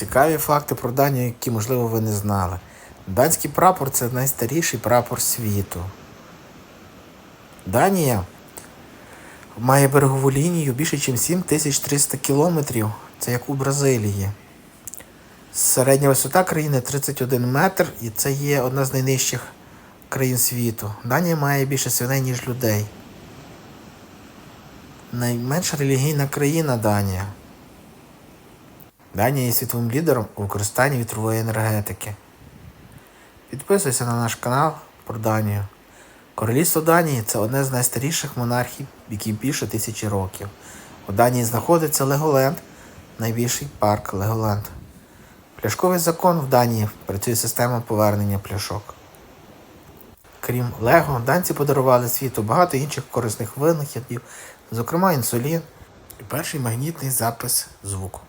Цікаві факти про Данію, які, можливо, ви не знали. Данський прапор це найстаріший прапор світу. Данія має берегову лінію більше, ніж 7300 кілометрів. Це як у Бразилії. Середня висота країни 31 метр, і це є одна з найнижчих країн світу. Данія має більше свиней, ніж людей. Найменша релігійна країна Данія. Данія є світовим лідером у використанні вітрової енергетики. Підписуйся на наш канал про Данію. Королівство Данії це одне з найстаріших монархій, яким більше тисячі років. У Данії знаходиться Леголенд, найбільший парк Леголенд. Пляшковий закон в Данії працює система повернення пляшок. Крім Лего, данці подарували світу багато інших корисних винахідів, зокрема інсулін і перший магнітний запис звуку.